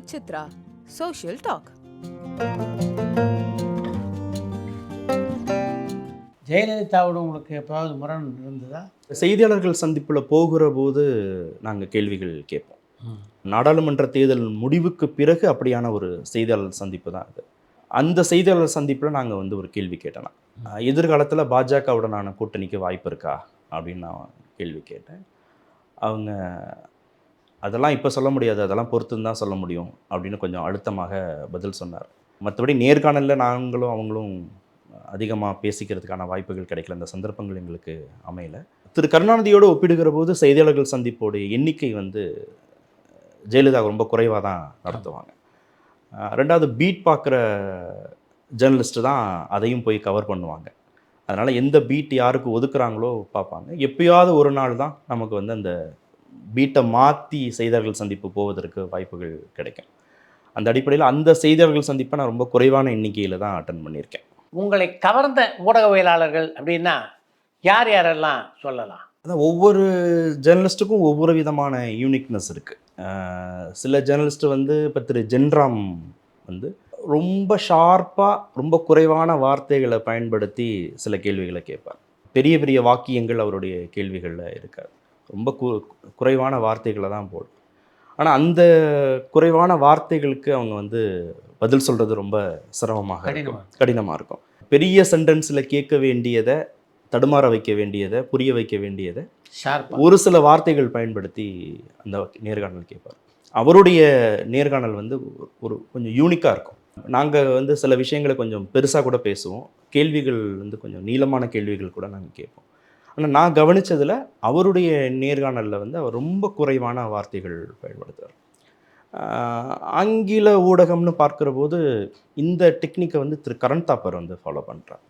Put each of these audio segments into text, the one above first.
With Chitra. Social talk. ஜெயலலிதாவோட உங்களுக்கு எப்போதாவது முரண் இருந்ததா? செய்தியாளர்கள் சந்திப்பில் போகிற போது நாங்கள் கேள்விகள் கேட்போம். நாடாளுமன்ற தேர்தல் முடிவுக்கு பிறகு அப்படியான ஒரு செய்தியாளர் சந்திப்பு தான் அது. அந்த செய்தியாளர் சந்திப்பில் நாங்கள் வந்து ஒரு கேள்வி கேட்டோம் எதிர்காலத்தில் பாஜகவுடனான கூட்டணிக்கு வாய்ப்பு இருக்கா? அப்படின்னு நான் கேள்வி கேட்டேன். அவங்க அதெல்லாம் இப்போ சொல்ல முடியாது. அதெல்லாம் பொறுத்துன்னு தான் சொல்ல முடியும் அப்படின்னு கொஞ்சம் அழுத்தமாக பதில் சொன்னார். மற்றபடி நேர்காணலில் நாங்களும் அவங்களும் அதிகமாக பேசிக்கிறதுக்கான வாய்ப்புகள் கிடைக்கல. அந்த சந்தர்ப்பங்கள் எங்களுக்கு அமையல. திரு கருணாநிதியோடு ஒப்பிடுகிற போது செய்தியாளர்கள் சந்திப்போடைய எண்ணிக்கை வந்து ஜெயலலிதா ரொம்ப குறைவாக தான் நடத்துவாங்க. ரெண்டாவது பீட் பார்க்குற ஜேர்னலிஸ்ட்டு தான் அதையும் போய் கவர் பண்ணுவாங்க. அதனால் எந்த பீட் யாருக்கு ஒதுக்குறாங்களோ பார்ப்பாங்க. எப்பயாவது ஒரு நாள் தான் நமக்கு வந்து அந்த பீட்டை மாற்றி செய்தியாளர்கள் சந்திப்பு போவதற்கு வாய்ப்புகள் கிடைக்கும். அந்த அடிப்படையில் அந்த செய்தியாளர்கள் சந்திப்பை நான் ரொம்ப குறைவான எண்ணிக்கையில் தான் அட்டன் பண்ணியிருக்கேன். உங்களை கவர்ந்த ஊடகவியலாளர்கள் அப்படின்னா யார் யாரெல்லாம் சொல்லலாம்? அதான் ஒவ்வொரு ஜேர்னலிஸ்ட்டுக்கும் ஒவ்வொரு விதமான யூனிக்னஸ் இருக்குது சில ஜேர்னலிஸ்ட் வந்து இப்போ திரு ஜென்ராம் வந்து ரொம்ப ஷார்ப்பாக ரொம்ப குறைவான வார்த்தைகளை பயன்படுத்தி சில கேள்விகளை கேட்பார். பெரிய பெரிய வாக்கியங்கள் அவருடைய கேள்விகளில் இருக்காது. ரொம்ப கு குறைவான வார்த்தைகளை தான் போடும். ஆனால் அந்த குறைவான வார்த்தைகளுக்கு அவங்க வந்து பதில் சொல்கிறது ரொம்ப சிரமமாக. கடினமாக இருக்கும். பெரிய சென்டென்ஸில் கேட்க வேண்டியதை தடுமாற வைக்க வேண்டியதை புரிய வைக்க வேண்டியதை ஒரு சில வார்த்தைகள் பயன்படுத்தி அந்த நேர்காணல் கேட்பார். அவருடைய நேர்காணல் வந்து ஒரு கொஞ்சம் யூனிக்காக இருக்கும். நாங்கள் வந்து சில விஷயங்களை கொஞ்சம் பெருசாக கூட பேசுவோம். கேள்விகள் வந்து கொஞ்சம் நீளமான கேள்விகள் கூட நாங்கள் கேட்போம். ஆனால் நான் கவனிச்சதுல அவருடைய நேர்காணலில் வந்து அவர் ரொம்ப குறைவான வார்த்தைகள் பயன்படுத்துவார். ஆங்கில ஊடகம்னு பார்க்குற போது இந்த டெக்னிக்கை வந்து திரு. கரண் தாப்பர் வந்து ஃபாலோ பண்ணுறார்.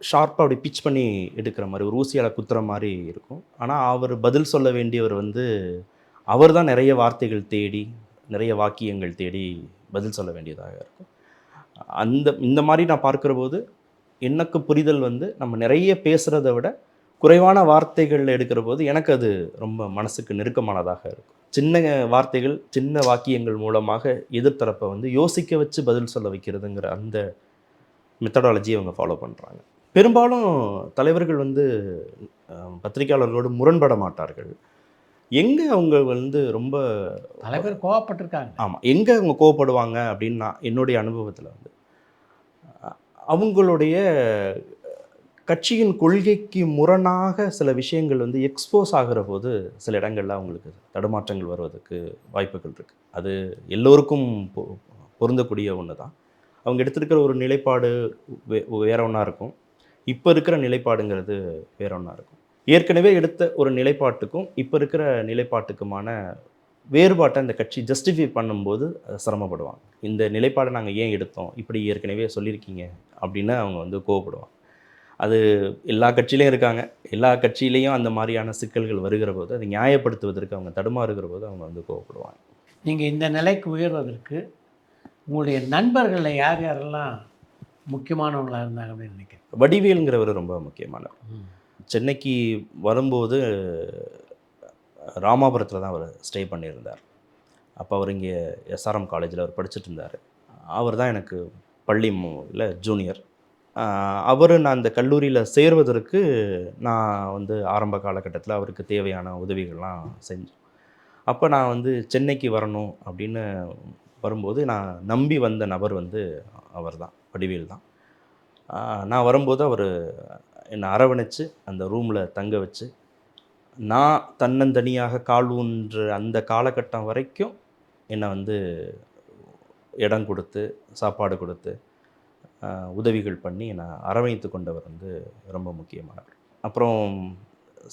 ஷார்ப்பாக அப்படி பிச் பண்ணி எடுக்கிற மாதிரி ஒரு ஊசியால் குத்துற மாதிரி இருக்கும். ஆனால் அவர் பதில் சொல்ல வேண்டியவர் வந்து அவர் தான் நிறைய வார்த்தைகள் தேடி நிறைய வாக்கியங்கள் தேடி பதில் சொல்ல வேண்டியதாக இருக்கும். அந்த இந்த மாதிரி நான் பார்க்குற போது எனக்கு புரிதல் வந்து நம்ம நிறைய பேசுகிறத விட குறைவான வார்த்தைகள் எடுக்கிற போது எனக்கு அது ரொம்ப மனசுக்கு நெருக்கமானதாக இருக்கும். சின்ன வார்த்தைகள் சின்ன வாக்கியங்கள் மூலமாக எதிர்த்தரப்பை வந்து யோசிக்க வச்சு பதில் சொல்ல வைக்கிறதுங்கிற அந்த மெத்தடாலஜி அவங்க ஃபாலோ பண்ணுறாங்க பெரும்பாலும் தலைவர்கள் வந்து பத்திரிகையாளர்களோடு முரண்பட மாட்டார்கள். எங்கே அவங்க வந்து ரொம்ப தலைவர் கோவப்பட்டிருக்காங்க. ஆமாம் எங்கே அவங்க கோவப்படுவாங்க அப்படின்னு நான் என்னுடைய அனுபவத்தில் வந்து அவங்களுடைய கட்சியின் கொள்கைக்கு முரணாக சில விஷயங்கள் வந்து எக்ஸ்போஸ் ஆகிற போது சில இடங்களில் அவங்களுக்கு தடுமாற்றங்கள் வருவதற்கு வாய்ப்புகள் இருக்குது அது எல்லோருக்கும் பொ- பொருந்தக்கூடிய ஒன்று தான் அவங்க எடுத்திருக்கிற ஒரு நிலைப்பாடு வே வேற ஒன்றா இருக்கும். இப்போ இருக்கிற நிலைப்பாடுங்கிறது வேற ஒன்றா இருக்கும். ஏற்கனவே எடுத்த ஒரு நிலைப்பாட்டுக்கும் இப்போ இருக்கிற நிலைப்பாட்டுக்குமான வேறுபாட்டை அந்த கட்சி ஜஸ்டிஃபை பண்ணும்போது அதை சிரமப்படுவாங்க. இந்த நிலைப்பாடை நாங்கள் ஏன் எடுத்தோம்? இப்படி ஏற்கனவே சொல்லியிருக்கீங்க அப்படின்னு அவங்க வந்து கோவப்படுவாங்க. அது எல்லா கட்சியிலையும் இருக்காங்க. எல்லா கட்சியிலையும் அந்த மாதிரியான சிக்கல்கள் வருகிற போது அதை நியாயப்படுத்துவதற்கு அவங்க தடுமாறுகிற போது அவங்க வந்து கோவப்படுவாங்க. நீங்கள் இந்த நிலைக்கு உயர்வதற்கு உங்களுடைய நண்பர்களில் யார் யாரெல்லாம் முக்கியமானவங்களாக இருந்தாங்க அப்படின்னு நினைக்கிறேன் வடிவேலுங்கிறவர் ரொம்ப முக்கியமானவர். சென்னைக்கு வரும்போது ராமாபுரத்தில் தான் அவர் ஸ்டே பண்ணியிருந்தார். அப்போ அவர் இங்கே எஸ்ஆர்எம் காலேஜில் அவர் படிச்சுட்டு இருந்தார். அவர் தான் எனக்கு பள்ளி இல்லை ஜூனியர். அவர் நான் அந்த கல்லூரியில் சேர்வதற்கு நான் வந்து ஆரம்ப காலகட்டத்தில் அவருக்கு தேவையான உதவிகள்லாம் செஞ்சேன். அப்போ நான் வந்து சென்னைக்கு வரணும் அப்படின்னு வரும்போது நான் நம்பி வந்த நபர் வந்து அவர் தான் வடிவேல் தான். நான் வரும்போது அவர் என்னை அரவணைச்சு அந்த ரூமில் தங்க வச்சு நான் தன்னந்தனியாக கால் ஊன்ற அந்த காலகட்டம் வரைக்கும் என்னை வந்து இடம் கொடுத்து சாப்பாடு கொடுத்து உதவிகள் பண்ணி என்னை அரவணைத்து கொண்டவர் வந்து ரொம்ப முக்கியமானவர். அப்புறம்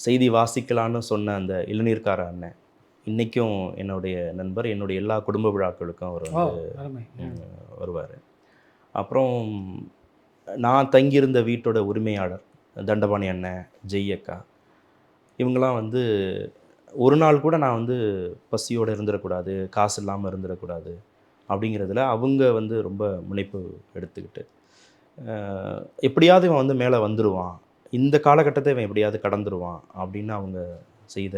செய்தி வாசிக்கலான்னு சொன்ன அந்த இளநீர்கார அண்ணன் இன்றைக்கும் என்னுடைய நண்பர் என்னுடைய எல்லா குடும்ப விழாக்களுக்கும் அவர் வந்து வருவார். அப்புறம் நான் தங்கியிருந்த வீட்டோட உரிமையாளர் தண்டபாணி அண்ணன் ஜெய் அக்கா இவங்கெல்லாம் வந்து ஒரு நாள் கூட நான் வந்து பசியோடு இருந்துடக்கூடாது காசு இல்லாமல் இருந்துடக்கூடாது அப்படிங்கிறதுல அவங்க வந்து ரொம்ப முனைப்பு எடுத்துக்கிட்டு எப்படியாவது இவன் வந்து மேலே வந்துடுவான் இந்த காலகட்டத்தை இவன் எப்படியாவது கடந்துருவான் அப்படின்னு அவங்க செய்த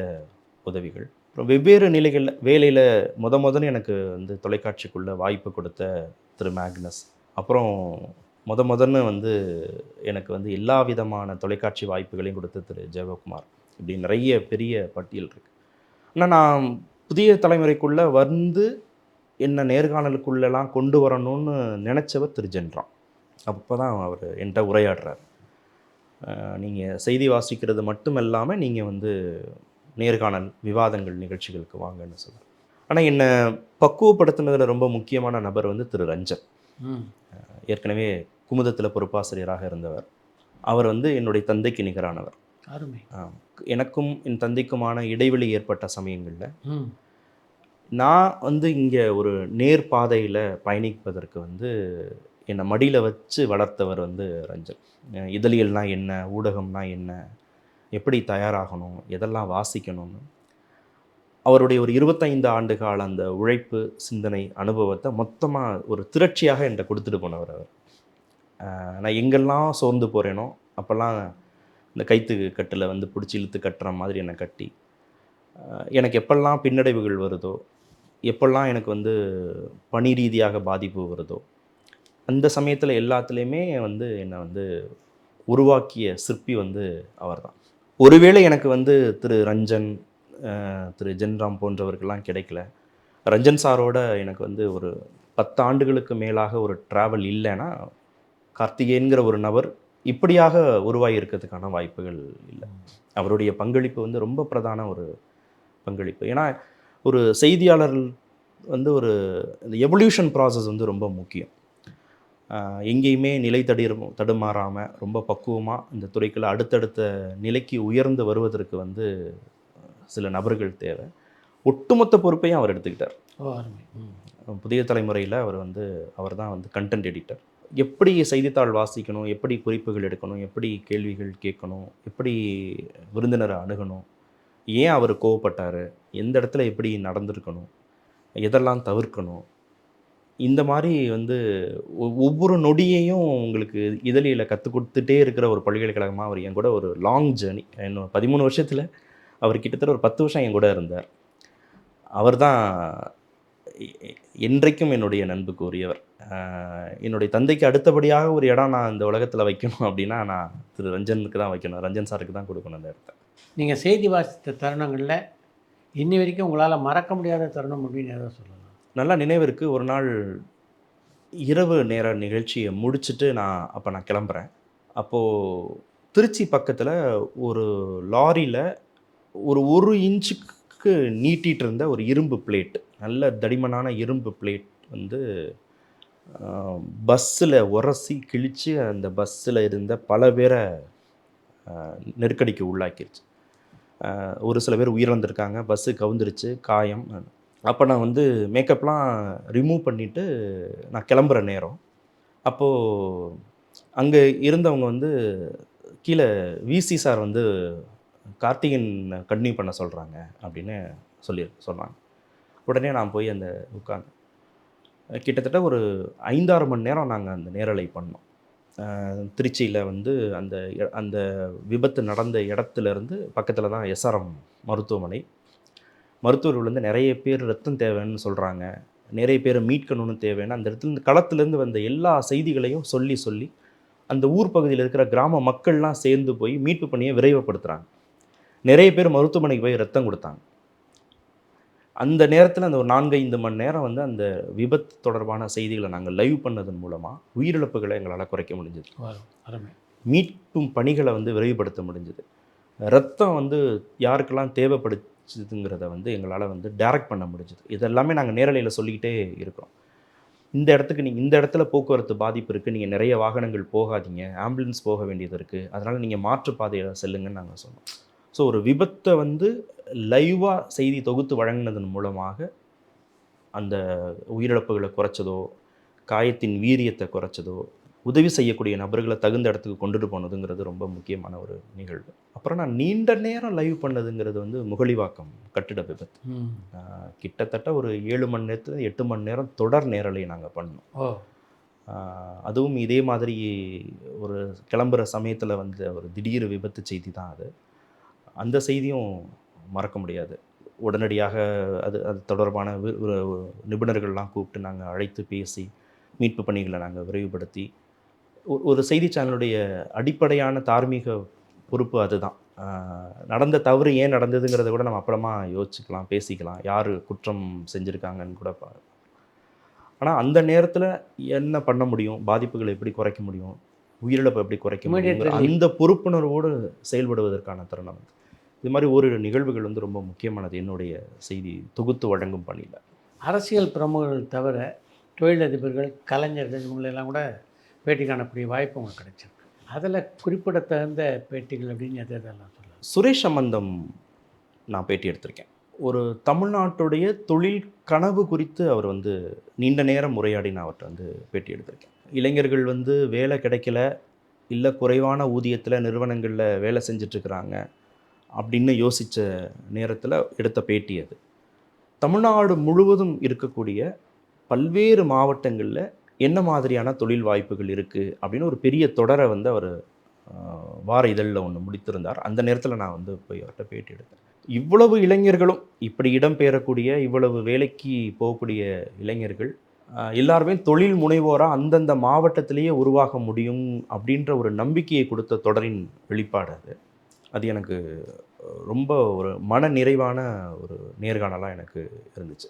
உதவிகள். அப்புறம் வெவ்வேறு நிலைகளில் வேலையில் முத முதன்னு எனக்கு வந்து தொலைக்காட்சிக்குள்ளே வாய்ப்பு கொடுத்த திரு மேக்னஸ். அப்புறம் முத முதன்னு வந்து எனக்கு வந்து எல்லா விதமான தொலைக்காட்சி வாய்ப்புகளையும் கொடுத்த திரு ஜெயகுமார். இப்படி நிறைய பெரிய பட்டியல் இருக்குது ஆனால் நான் புதிய தலைமுறைக்குள்ளே வந்து என்ன நேர்காணலுக்குள்ளெல்லாம் கொண்டு வரணும்னு நினச்சவர் திரு ஜென்ரான் அப்போ தான் அவர் என்கிட்ட உரையாடுறார். நீங்கள் செய்தி வாசிக்கிறது மட்டும் இல்லாமல் நீங்கள் வந்து நேர்காணல் விவாதங்கள் நிகழ்ச்சிகளுக்கு வாங்கன்னு சொல்கிறார் ஆனால் என்னை பக்குவப்படுத்தினதில் ரொம்ப முக்கியமான நபர் வந்து திரு ரஞ்சன். ஏற்கனவே குமுதத்தில் பொறுப்பாசிரியராக இருந்தவர். அவர் வந்து என்னுடைய தந்தைக்கு நிகரானவர். எனக்கும் என் தந்தைக்குமான இடைவெளி ஏற்பட்ட சமயங்களில் நான் வந்து இங்கே ஒரு நேர் பாதையில் பயணிப்பதற்கு வந்து என்னை மடியில் வச்சு வளர்த்தவர் வந்து ரஞ்சன். இதழியல்னால் இதழியல்னா என்ன ஊடகம்னா என்ன எப்படி தயாராகணும் எதெல்லாம் வாசிக்கணும்னு. அவருடைய ஒரு இருபத்தைந்து ஆண்டு கால அந்த உழைப்பு சிந்தனை அனுபவத்தை மொத்தமாக ஒரு திரட்சியாக என்கிட்ட கொடுத்துட்டு போனவர் அவர். நான் எங்கெல்லாம் சோர்ந்து போகிறேனோ அப்போல்லாம் இந்த கைத்து கட்டில் வந்து பிடிச்சி இழுத்து கட்டுற மாதிரி என்னை கட்டி. எனக்கு எப்பெல்லாம் பின்னடைவுகள் வருதோ எப்பெல்லாம் எனக்கு வந்து பணி ரீதியாக பாதிப்பு வருதோ அந்த சமயத்தில் எல்லாத்துலேயுமே வந்து என்னை வந்து உருவாக்கிய சிற்பி வந்து அவர்தான். ஒருவேளை எனக்கு வந்து திரு ரஞ்சன் திரு ஜென்ராம் போன்றவர்கள்லாம் கிடைக்கல. ரஞ்சன் சாரோட எனக்கு வந்து ஒரு பத்து ஆண்டுகளுக்கு மேலாக ஒரு ட்ராவல் இல்லைன்னா கார்த்திகேயன்கிற ஒரு நபர் இப்படியாக உருவாகி இருக்கிறதுக்கான வாய்ப்புகள் இல்லை. அவருடைய பங்களிப்பு வந்து ரொம்ப பிரதான ஒரு பங்களிப்பு. ஏன்னா ஒரு செய்தியாளர் வந்து ஒரு இந்த எவல்யூஷன் ப்ராசஸ் வந்து ரொம்ப முக்கியம். எங்கேயுமே நிலை தடிர தடுமாறாமல் ரொம்ப பக்குவமாக இந்த துறைக்குள்ள அடுத்தடுத்த நிலைக்கு உயர்ந்து வருவதற்கு வந்து சில நபர்கள் தேவை. ஒட்டுமொத்த பொறுப்பையும் அவர் எடுத்துக்கிட்டார். புதிய தலைமுறையில் அவர் வந்து அவர் தான் வந்து கண்டென்ட் எடிட்டர் எப்படி செய்தித்தாள் வாசிக்கணும் எப்படி குறிப்புகள் எடுக்கணும் எப்படி கேள்விகள் கேட்கணும் எப்படி விருந்தினரை அணுகணும் ஏன் அவர் கோவப்பட்டார் எந்த இடத்துல எப்படி நடந்திருக்கணும் எதெல்லாம் தவிர்க்கணும் இந்த மாதிரி வந்து ஒ- ஒவ்வொரு நொடியையும் உங்களுக்கு இதழியில் கற்றுக் கொடுத்துட்டே இருக்கிற ஒரு பல்கலைக்கழகமாக அவர் என் கூட ஒரு லாங் ஜேர்னி இன்னும் பதிமூணு வருஷத்தில் அவர் கிட்டத்தட்ட ஒரு பத்து வருஷம் என் கூட இருந்தார். அவர் தான் என்றைக்கும் என்னுடைய நண்புக்கு உரியவர் என்னுடைய தந்தைக்கு அடுத்தபடியாக ஒரு இடம் நான் இந்த உலகத்தில் வைக்கணும் அப்படின்னா நான் திரு ரஞ்சனுக்கு தான் வைக்கணும். ரஞ்சன் சாருக்கு தான் கொடுக்கணும் அந்த இடத்த. நீங்கள் செய்தி வாசித்த தருணங்களில் இன்னி வரைக்கும் உங்களால் மறக்க முடியாத தருணம் அப்படின்னு ஏதோ சொல்லலாம். நல்லா நினைவிற்கு ஒரு நாள் இரவு நேர நிகழ்ச்சியை முடிச்சுட்டு நான் அப்போ நான் கிளம்புறேன். அப்போது திருச்சி பக்கத்தில் ஒரு லாரியில் ஒரு ஒரு இன்ச்சுக்கு நீட்டிகிட்டு இருந்த ஒரு இரும்பு பிளேட் நல்ல தடிமனான இரும்பு பிளேட் வந்து பஸ்ஸில் உரசி கிழித்து அந்த பஸ்ஸில் இருந்த பல பேரை நெருக்கடிக்கு உள்ளாக்கிருச்சு. ஒரு சில பேர் உயிரிழந்திருக்காங்க பஸ்ஸு கவுந்துருச்சு காயம். அப்போ நான் வந்து மேக்கப்லாம் ரிமூவ் பண்ணிவிட்டு நான் கிளம்புற நேரம். அப்போது அங்கே இருந்தவங்க வந்து கீழே விசி சார் வந்து கார்த்திகன் கண்டினியூ பண்ண சொல்கிறாங்க அப்படின்னு சொல்லி சொன்னாங்க. உடனே நான் போய் அந்த உட்காந்து கிட்டத்தட்ட ஒரு ஐந்தாறு மணி நேரம் நாங்கள் அந்த நேரலை பண்ணோம். திருச்சியில் வந்து அந்த அந்த விபத்து நடந்த இடத்துலேருந்து பக்கத்தில் தான் எஸ்ஆர்எம் மருத்துவமனை. மருத்துவர்கள் வந்து நிறைய பேர் ரத்தம் தேவைன்னு சொல்கிறாங்க நிறைய பேரை மீட்கணும்னு தேவைன்னு அந்த இடத்துல இருந்து களத்துலேருந்து வந்த எல்லா செய்திகளையும் சொல்லி சொல்லி அந்த ஊர் பகுதியில் இருக்கிற கிராம மக்கள்லாம் சேர்ந்து போய் மீட்பு பணியை விரைவுபடுத்துகிறாங்க நிறைய பேர் மருத்துவமனைக்கு போய் ரத்தம் கொடுத்தாங்க. அந்த நேரத்தில் அந்த ஒரு நான்கு ஐந்து மணி நேரம் வந்து அந்த விபத்து தொடர்பான செய்திகளை நாங்கள் லைவ் பண்ணதன் மூலமாக உயிரிழப்புகளை எங்களால் குறைக்க முடிஞ்சது. மீட்பும் பணிகளை வந்து விரைவுபடுத்த முடிஞ்சது. ரத்தம் வந்து யாருக்கெல்லாம் தேவைப்படுச்சுதுங்கிறத வந்து எங்களால் வந்து டைரக்ட் பண்ண முடிஞ்சது. இதெல்லாமே நாங்கள் நேரலையில் சொல்லிக்கிட்டே இருக்கிறோம். இந்த இடத்துக்கு நீங்கள் இந்த இடத்துல போக்குவரத்து பாதிப்பு இருக்குது நீங்கள் நிறைய வாகனங்கள் போகாதீங்க ஆம்புலன்ஸ் போக வேண்டியது இருக்குது அதனால் நீங்கள் மாற்று பாதையில் செல்லுங்கன்னு நாங்கள் சொன்னோம். ஸோ ஒரு விபத்தை வந்து லைவாக செய்தி தொகுத்து வழங்கினதன் மூலமாக அந்த உயிரிழப்புகளை குறைச்சதோ காயத்தின் வீரியத்தை குறைச்சதோ உதவி செய்யக்கூடிய நபர்களை தகுந்த இடத்துக்கு கொண்டுட்டு போனதுங்கிறது ரொம்ப முக்கியமான ஒரு நிகழ்வு. அப்புறம் நான் நீண்ட நேரம் லைவ் பண்ணதுங்கிறது வந்து முகலிவாக்கம் கட்டிட விபத்து. கிட்டத்தட்ட ஒரு ஏழு மணி நேரத்தில் எட்டு மணி நேரம் தொடர் நேரலை நாங்கள் பண்ணோம். அதுவும் இதே மாதிரி ஒரு கிளம்புற சமயத்தில் வந்த ஒரு திடீர் விபத்து செய்தி தான் அது. அந்த செய்தியும் மறக்க முடியாது. உடனடியாக அது அது தொடர்பான நிபுணர்கள்லாம் கூப்பிட்டு நாங்கள் அழைத்து பேசி மீட்பு பணிகளை நாங்கள் விரைவுபடுத்தி ஒரு- ஒரு செய்தி சேனலுடைய அடிப்படையான தார்மீக பொறுப்பு அதுதான். நடந்த தவறு ஏன் நடந்ததுங்கிறத கூட நம்ம அப்புறமா யோசிச்சுக்கலாம் பேசிக்கலாம். யார் குற்றம் செஞ்சுருக்காங்கன்னு கூட ஆனால் அந்த நேரத்தில் என்ன பண்ண முடியும்? பாதிப்புகளை எப்படி குறைக்க முடியும்? உயிரிழப்பை எப்படி குறைக்க முடியும். அந்த பொறுப்புணர்வோடு செயல்படுவதற்கான தருணம் இது. இது மாதிரி ஒரு நிகழ்வுகள் வந்து ரொம்ப முக்கியமானது என்னுடைய செய்தி தொகுத்து வழங்கும் பணியில். அரசியல் பிரமுகர்கள் தவிர தொழிலதிபர்கள் கலைஞர்கள் இவங்களெல்லாம் கூட பேட்டி காணக்கூடிய வாய்ப்பு உங்களுக்கு கிடைச்சிருக்கு. அதில் குறிப்பிடத்தகுந்த பேட்டிகள் அப்படின்னு எது எதெல்லாம் சொல்லலாம்? சுரேஷ் சம்பந்தம் நான் பேட்டி எடுத்திருக்கேன். ஒரு தமிழ்நாட்டுடைய தொழில் கனவு குறித்து அவர் வந்து நீண்ட நேரம் உரையாடி நான் அவர்கிட்ட வந்து பேட்டி எடுத்திருக்கேன். இளைஞர்கள் வந்து வேலை கிடைக்கல இல்லை குறைவான ஊதியத்தில் நிறுவனங்களில் வேலை செஞ்சிட்ருக்கிறாங்க அப்படின்னு யோசித்த நேரத்தில் எடுத்த பேட்டி அது. தமிழ்நாடு முழுவதும் இருக்கக்கூடிய பல்வேறு மாவட்டங்களில் என்ன மாதிரியான தொழில் வாய்ப்புகள் இருக்குது அப்படின்னு ஒரு பெரிய தொடரை வந்து அவர் வார இதழில் ஒன்று முடித்திருந்தார். அந்த நேரத்தில் நான் வந்து போய் அவர்கிட்ட பேட்டி எடுத்தேன். இவ்வளவு இளைஞர்களும் இப்படி இடம்பெயரக்கூடிய இவ்வளவு வேலைக்கு போகக்கூடிய இளைஞர்கள் எல்லாருமே தொழில் முனைவோராக அந்தந்த மாவட்டத்திலேயே உருவாக முடியும் அப்படின்ற ஒரு நம்பிக்கையை கொடுத்த தொடரின் வெளிப்பாடு அது. அது எனக்கு ரொம்ப ஒரு மன நிறைவான ஒரு நேர்காணலாக எனக்கு இருந்துச்சு.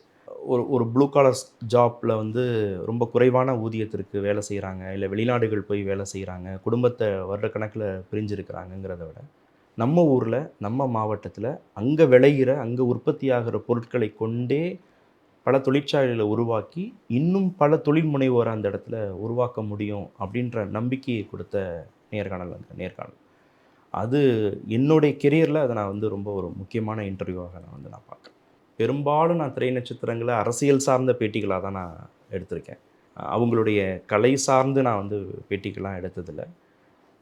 ஒரு ஒரு ப்ளூ காலர் ஜாப்பில் வந்து ரொம்ப குறைவான ஊதியத்திற்கு வேலை செய்கிறாங்க இல்லை வெளிநாடுகள் போய் வேலை செய்கிறாங்க குடும்பத்தை வருடக்கணக்கில் பிரிஞ்சிருக்கிறாங்கங்கிறத விட நம்ம ஊரில் நம்ம மாவட்டத்தில் அங்கே விளைகிற அங்கே உற்பத்தி ஆகிற பொருட்களை கொண்டே பல தொழிற்சாலைகளை உருவாக்கி இன்னும் பல தொழில் முனைவோரை அந்த இடத்துல உருவாக்க முடியும் அப்படின்ற நம்பிக்கையை கொடுத்த நேர்காணல் அந்த நேர்காணல். அது என்னுடைய கெரியரில் அதை நான் வந்து ரொம்ப ஒரு முக்கியமான இன்டர்வியூவாக நான் வந்து நான் பார்க்குறேன். பெரும்பாலும் நான் திரை நட்சத்திரங்களை அரசியல் சார்ந்த பேட்டிகளாக தான் நான் எடுத்திருக்கேன். அவங்களுடைய கலை சார்ந்து நான் வந்து பேட்டிகள்லாம் எடுத்ததில்லை.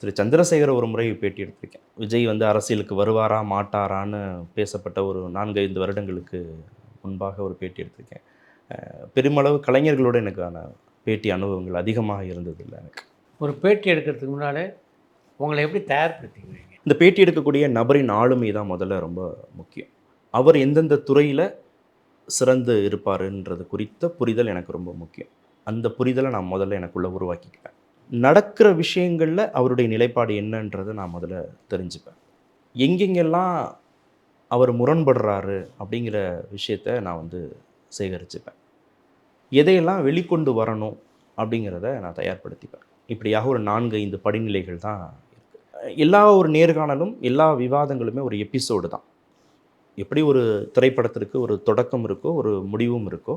திரு சந்திரசேகர் ஒரு முறை பேட்டி எடுத்திருக்கேன். விஜய் வந்து அரசியலுக்கு வருவாரா மாட்டாரான்னு பேசப்பட்ட ஒரு நான்கு ஐந்து வருடங்களுக்கு முன்பாக ஒரு பேட்டி எடுத்திருக்கேன். பெருமளவு கலைஞர்களோட எனக்கான பேட்டி அனுபவங்கள் அதிகமாக இருந்ததில்லை எனக்கு. ஒரு பேட்டி எடுக்கிறதுக்கு முன்னாலே உங்களை எப்படி தயார்படுத்திக்குவீங்க இந்த பேட்டி எடுக்கக்கூடிய நபரின் ஆளுமை தான் முதல்ல ரொம்ப முக்கியம். அவர் எந்தெந்த துறையில் சிறந்து இருப்பாருன்றது குறித்த புரிதல் எனக்கு ரொம்ப முக்கியம். அந்த புரிதலை நான் முதல்ல எனக்குள்ளே உருவாக்கிக்கிட்டேன். நடக்கிற விஷயங்களில் அவருடைய நிலைப்பாடு என்னன்றதை நான் முதல்ல தெரிஞ்சுப்பேன். எங்கெங்கெல்லாம் அவர் முரண்படுறாரு அப்படிங்கிற விஷயத்த நான் வந்து சேகரிச்சுப்பேன். எதையெல்லாம் வெளிக்கொண்டு வரணும் அப்படிங்கிறத நான் தயார்படுத்திப்பேன். இப்படியாக ஒரு நான்கு ஐந்து படிநிலைகள் தான் இருக்குது எல்லா ஒரு நேர்காணலும் எல்லா விவாதங்களுமே ஒரு எபிசோடு தான். எப்படி ஒரு திரைப்படத்திற்கு ஒரு தொடக்கம் இருக்கோ ஒரு முடிவும் இருக்கோ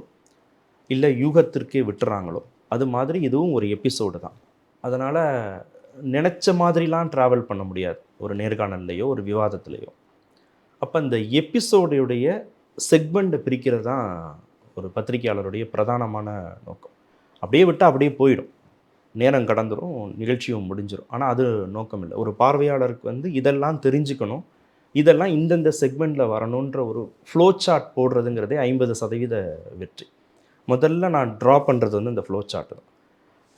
இல்லை யூகத்திற்கே விட்டுறாங்களோ அது மாதிரி இதுவும் ஒரு எபிசோடு தான். அதனால் நினச்ச மாதிரிலாம் ட்ராவல் பண்ண முடியாது. ஒரு நேர்காணல்லையோ ஒரு விவாதத்துலேயோ. அப்போ இந்த எபிசோடையுடைய செக்மெண்ட்டை பிரிக்கிறது தான் ஒரு பத்திரிகையாளருடைய பிரதானமான நோக்கம். அப்படியே விட்டால் அப்படியே போயிடும். நேரம் கடந்துடும் நிகழ்ச்சியும் முடிஞ்சிடும் ஆனால் அது நோக்கம் இல்லை ஒரு பார்வையாளருக்கு வந்து இதெல்லாம் தெரிஞ்சுக்கணும். இதெல்லாம் இந்தந்த செக்மெண்ட்டில் வரணுன்ற ஒரு ஃப்ளோ சார்ட் போடுறதுங்கிறதே ஐம்பது சதவீத வெற்றி. முதல்ல நான் ட்ரா பண்ணுறது வந்து இந்த ஃப்ளோ சார்ட் தான்.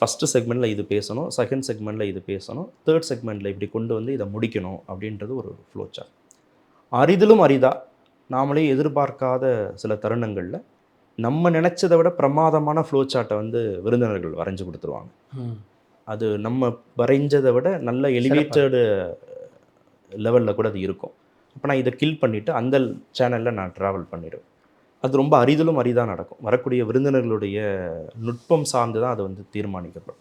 ஃபஸ்ட்டு செக்மெண்ட்டில் இது பேசணும் செகண்ட் செக்மெண்ட்டில் இது பேசணும் தேர்ட் செக்மெண்ட்டில் இப்படி கொண்டு வந்து இதை முடிக்கணும் அப்படின்றது ஒரு ஃப்ளோ சார்ட் அரிதிலும் அரிதா நாமளே எதிர்பார்க்காத சில தருணங்களில் நம்ம நினச்சதை விட பிரமாதமான ஃப்ளோ சார்ட்டை வந்து விருந்தினர்கள் வரைஞ்சு கொடுத்துருவாங்க. அது நம்ம வரைஞ்சதை விட நல்ல எலிவேட்டடு லெவலில் கூட அது இருக்கும். அப்போ நான் இதை கில் பண்ணிவிட்டு அந்த சேனலில் நான் ட்ராவல் பண்ணிடுவேன். அது ரொம்ப அரிதலும் அரிதாக நடக்கும். வரக்கூடிய விருந்தினர்களுடைய நுட்பம் சார்ந்து தான் அது வந்து தீர்மானிக்கப்படும்.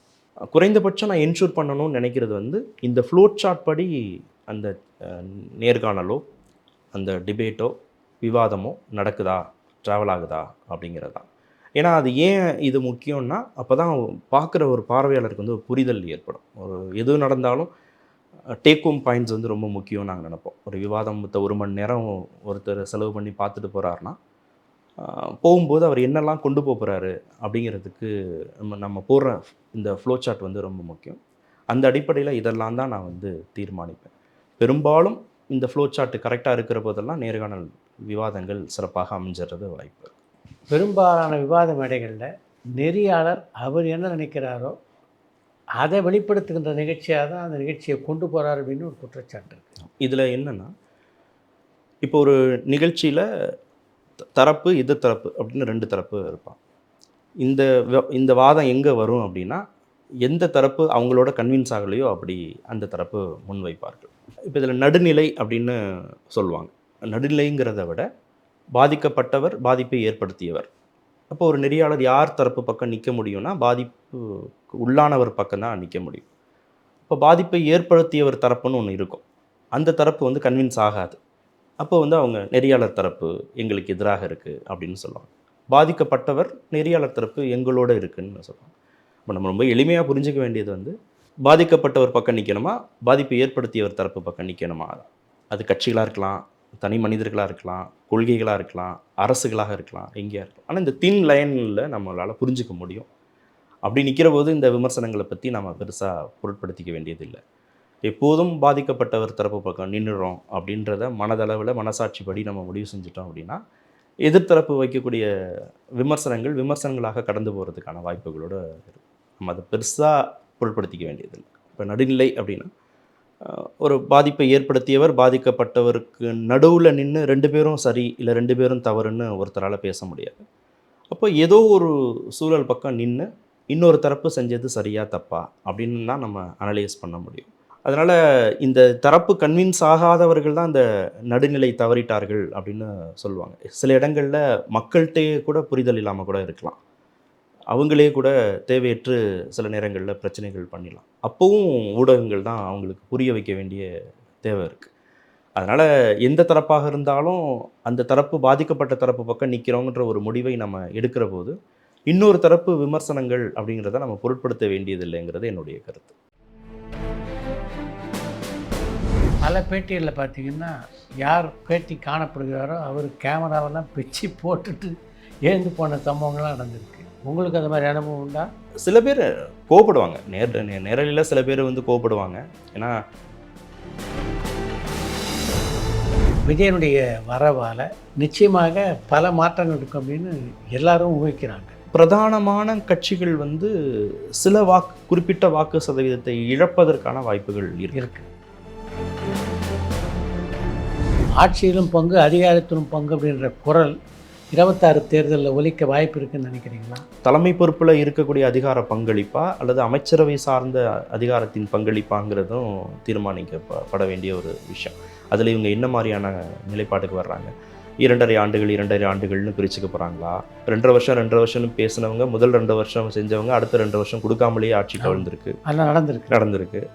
குறைந்தபட்சம் நான் என்ஷூர் பண்ணணும்னு நினைக்கிறது வந்து இந்த ஃப்ளோட் சார்ட் படி அந்த நேர்காணலோ அந்த டிபேட்டோ விவாதமோ நடக்குதா? ட்ராவல் ஆகுதா? அப்படிங்கிறதா ஏன்னா அது ஏன் இது முக்கியம்னா அப்போ தான் பார்க்குற ஒரு பார்வையாளருக்கு வந்து ஒரு புரிதல் ஏற்படும். ஒரு எது நடந்தாலும் டேக் ஹோம் பாயிண்ட்ஸ் வந்து ரொம்ப முக்கியம் நாங்கள் நினைப்போம். ஒரு விவாதம் மொத்த ஒரு மணி நேரம் ஒருத்தர் செலவு பண்ணி பார்த்துட்டு போகிறாருன்னா போகும்போது அவர் என்னெல்லாம் கொண்டு போக போகிறாரு அப்படிங்கிறதுக்கு நம்ம நம்ம போடுற இந்த ஃப்ளோ சார்ட் வந்து ரொம்ப முக்கியம். அந்த அடிப்படையில் இதெல்லாம் தான் நான் வந்து தீர்மானிப்பேன். பெரும்பாலும் இந்த ஃப்ளோ சார்ட் கரெக்டாக இருக்கிற போதெல்லாம் நேர்காணல் விவாதங்கள் சிறப்பாக அமைஞ்சிடுறது வாய்ப்பு பெரும்பாலான விவாத மேடைகளில் நெறியாளர் அவர் என்ன நினைக்கிறாரோ அதை வெளிப்படுத்துகின்ற நிகழ்ச்சியாக தான் அந்த நிகழ்ச்சியை கொண்டு போகிறார் அப்படின்னு ஒரு குற்றச்சாட்டு இருக்குது இதில் என்னென்னா இப்போ ஒரு நிகழ்ச்சியில் தரப்பு இது தரப்பு அப்படின்னு ரெண்டு தரப்பு இருப்பான் இந்த இந்த வாதம் எங்கே வரும் அப்படின்னா எந்த தரப்பு அவங்களோட கன்வின்ஸ் ஆகலையோ அப்படி அந்த தரப்பு முன்வைப்பார்கள். இப்போ இதில் நடுநிலை அப்படின்னு சொல்லுவாங்க. நடுநிலைங்கிறத விட பாதிக்கப்பட்டவர் பாதிப்பை ஏற்படுத்தியவர். அப்போ ஒரு நெறியாளர் யார் தரப்பு பக்கம் நிற்க முடியும்னா பாதிப்பு உள்ளானவர் பக்கம் தான் நிற்க முடியும். இப்போ பாதிப்பை ஏற்படுத்தியவர் தரப்புன்னு ஒன்று இருக்கும். அந்த தரப்பு வந்து கன்வின்ஸ் ஆகாது. அப்போ வந்து அவங்க நெறியாளர் தரப்பு எங்களுக்கு எதிராக இருக்குது அப்படின்னு சொல்லுவாங்க. பாதிக்கப்பட்டவர் நெறியாளர் தரப்பு எங்களோட இருக்குன்னு சொல்லுவாங்க. இப்போ நம்ம ரொம்ப எளிமையாக புரிஞ்சிக்க வேண்டியது வந்து பாதிக்கப்பட்டவர் பக்கம் நிற்கணுமா பாதிப்பை ஏற்படுத்தியவர் தரப்பு பக்கம் நிற்கணுமா அது கட்சிகளாக இருக்கலாம் தனி மனிதர்களாக இருக்கலாம் கொள்கைகளாக இருக்கலாம் அரசுகளாக இருக்கலாம் எங்கேயா இருக்கலாம். ஆனால் இந்த தின் லைனில் நம்மளால் புரிஞ்சுக்க முடியும். அப்படி நிற்கிற போது இந்த விமர்சனங்களை பற்றி நம்ம பெருசாக பொருட்படுத்திக்க வேண்டியதில்லை. எப்போதும் பாதிக்கப்பட்டவர் தரப்பு பக்கம் நின்றுறோம் அப்படின்றத மனதளவில் மனசாட்சிப்படி நம்ம முடிவு செஞ்சுட்டோம் அப்படின்னா எதிர்த்தரப்பு வைக்கக்கூடிய விமர்சனங்கள் விமர்சனங்களாக கடந்து போகிறதுக்கான வாய்ப்புகளோட நம்ம அதை பெருசாக பொருட்படுத்திக்க வேண்டியதில்லை. இப்போ நடுநிலை அப்படின்னா ஒரு பாதிப்பை ஏற்படுத்தியவர் பாதிக்கப்பட்டவருக்கு நடுவில் நின்று ரெண்டு பேரும் சரி இல்லை ரெண்டு பேரும் தவறுன்னு ஒருத்தரால் பேச முடியாது. அப்போ ஏதோ ஒரு சூழல் பக்கம் நின்று இன்னொரு தரப்பு செஞ்சது சரியா தப்பா அப்படின்னு தான் நம்ம அனலைஸ் பண்ண முடியும். அதனால் இந்த தரப்பு கன்வின்ஸ் ஆகாதவர்கள் தான் இந்த நடுநிலை தவறிட்டார்கள் அப்படின்னு சொல்லுவாங்க. சில இடங்களில் மக்கள்கிட்டே கூட புரிதல் இல்லாமல் கூட இருக்கலாம். அவங்களே கூட தேவையற்று சில நேரங்களில் பிரச்சனைகள் பண்ணிடலாம். அப்போவும் ஊடகங்கள் தான் அவங்களுக்கு புரிய வைக்க வேண்டிய தேவை இருக்குது அதனால் எந்த தரப்பாக இருந்தாலும் அந்த தரப்பு பாதிக்கப்பட்ட தரப்பு பக்கம் நிற்கிறோங்கிற ஒரு முடிவை நம்ம எடுக்கிற போது இன்னொரு தரப்பு விமர்சனங்கள் அப்படிங்கிறத நம்ம பொருட்படுத்த வேண்டியதில்லைங்கிறது என்னுடைய கருத்து. பல பேட்டியில் பார்த்தீங்கன்னா யார் பேட்டி காணப்படுகிறாரோ அவர் கேமராவெல்லாம் பிச்சு போட்டுட்டு ஏந்து போன சம்பவங்கள்லாம் நடந்திருக்கு. உங்களுக்கு அந்த மாதிரி அனுபவம் உண்டா? சில பேர் கோவப்படுவாங்க. நேர் நே- நேரலையில் சில பேர் வந்து கோவப்படுவாங்க. ஏன்னா விஜயனுடைய வரவால் நிச்சயமாக பல மாற்றங்கள் இருக்கும் அப்படின்னு எல்லாரும் ஊகிக்கிறாங்க. பிரதானமான கட்சிகள் வந்து சில வாக்கு குறிப்பிட்ட வாக்கு சதவீதத்தை இழப்பதற்கான வாய்ப்புகள் இருக்கு. ஆட்சியிலும் பங்கு அதிகாரத்திலும் பங்கு அப்படின்ற குரல் இருபத்தாறு தேர்தலில் ஒலிக்க வாய்ப்பு இருக்குன்னு நினைக்கிறீங்களா? தலைமை பொறுப்பில் இருக்கக்கூடிய அதிகார பங்களிப்பா அல்லது அமைச்சரவை சார்ந்த அதிகாரத்தின் பங்களிப்பாங்கிறதும் தீர்மானிக்கப்பட வேண்டிய ஒரு விஷயம். அதில் இவங்க என்ன மாதிரியான நிலைப்பாட்டுக்கு வர்றாங்க? இரண்டரை ஆண்டுகள் இரண்டரை ஆண்டுகள்னு பிரிச்சுக்க போகிறாங்களா ரெண்டரை வருஷம் ரெண்டரை வருஷம்னு பேசினவங்க முதல் ரெண்டு வருஷம் செஞ்சவங்க அடுத்த ரெண்டு வருஷம் கொடுக்காமலேயே ஆட்சி கவிழ்ந்திருக்கு. அதெல்லாம் நடந்திருக்கு. நடந்திருக்கு.